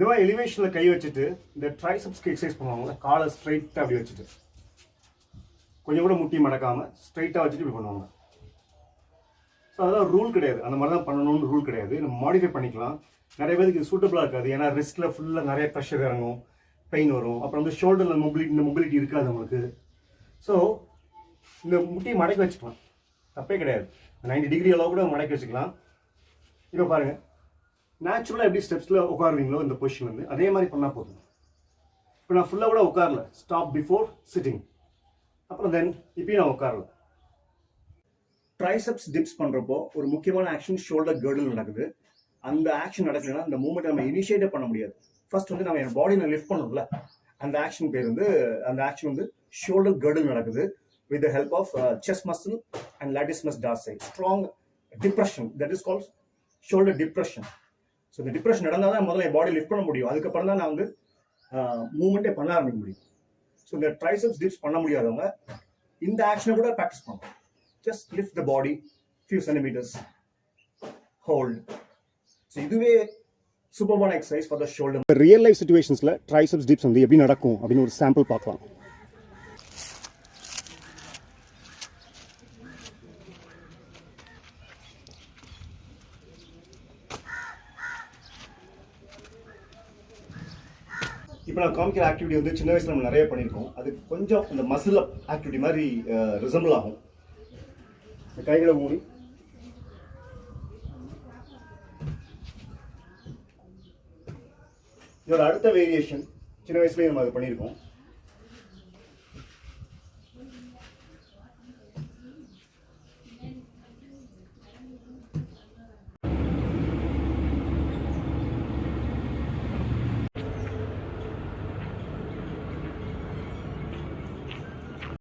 இந்த மாதிரி எலிவேஷனில் கை வச்சுட்டு இந்த ட்ரைசப்ஸ்க்கு எக்ஸசைஸ் பண்ணுவாங்க. காலை ஸ்ட்ரைட்டாக அப்படி வச்சுட்டு. கொஞ்சம் கூட முட்டி மடக்காமல் ஸ்ட்ரைட்டாக வச்சுட்டு இப்படி பண்ணுவாங்க. ஸோ அதெல்லாம் ரூல் கிடையாது. அந்த மாதிரி தான் பண்ணணும்னு ரூல் கிடையாது. நம்ம மாடிஃபை பண்ணிக்கலாம். நிறைய பேருக்கு இது சூட்டபிளாக இருக்காது. ஏன்னா ரிஸ்கில் ஃபுல்லாக நிறைய ப்ரெஷர் இறங்கும். பெயின் வரும். அப்புறம் வந்து ஷோல்டரில் மொபிலிட்டி இந்த மொபிலிட்டி இருக்காது அவங்களுக்கு ஸோ இந்த முட்டியை மடக்கி வச்சுக்கலாம். தப்பே கிடையாது. 90 டிகிரி அளவு கூட மடக்கி வச்சுக்கலாம். இப்போ பாருங்கள் நேச்சுரலாக எப்படி ஸ்டெப்ஸில் உட்காருவீங்களோ இந்த பொசிஷன் வந்து? அதே மாதிரி பண்ணால் போதும். இப்போ நான் ஃபுல்லாக கூட உட்காரல. ஸ்டாப் பிஃபோர் சிட்டிங் அப்புறம் தென் இப்பயும் நான் உட்காரல. ட்ரைசப்ஸ் டிப்ஸ் பண்ணுறப்போ ஒரு முக்கியமான ஆக்ஷன் ஷோல்டர் கேர்டில் நடக்குது. அந்த ஆக்ஷன் நடக்கலைன்னா அந்த மூமெண்ட் நம்ம இனிஷியேட்டே பண்ண முடியாது. ஃபர்ஸ்ட் வந்து நம்ம என் பாடியை லிஃப்ட் பண்ணணும்ல. அந்த ஆக்ஷன் பேர் வந்து அந்த ஆக்ஷன் வந்து ஷோல்டர் கேர்டில் நடக்குது. With the help of chest muscle and latissimus dorsi strong depression that is called shoulder depression so இந்த டிப்ரெஷன் நடந்தால் தான் முதல்ல என் பாடி லிஃப்ட் பண்ண முடியும். அதுக்கப்புறம் தான் நான் வந்து மூமெண்ட்டே பண்ண ஆரம்பிக்க முடியும். ஸோ இந்த ட்ரைசப்ஸ் டிப்ஸ் பண்ண முடியாதவங்க இந்த ஆக்ஷனை கூட ப்ராக்டிஸ் பண்ணலாம். Just lift the body few centimetres hold so இதுவே சூப்பர்பான exercise for the shoulder real life சுச்சுவேஷன்ஸில் triceps dips வந்து எப்படி நடக்கும் அப்படின்னு ஒரு சாம்பிள் பார்க்கலாம். இப்போ நான் காமிக்கிற ஆக்டிவிட்டி வந்து சின்ன வயசில் நம்ம நிறைய பண்ணியிருக்கோம். அது கொஞ்சம் இந்த மசில் ஆக்டிவிட்டி மாதிரி ரிசம்பிள் ஆகும். இந்த கைகளை மூடி. இதோட அடுத்த வேரியேஷன் சின்ன வயசுலேயே நம்ம அது பண்ணியிருக்கோம்.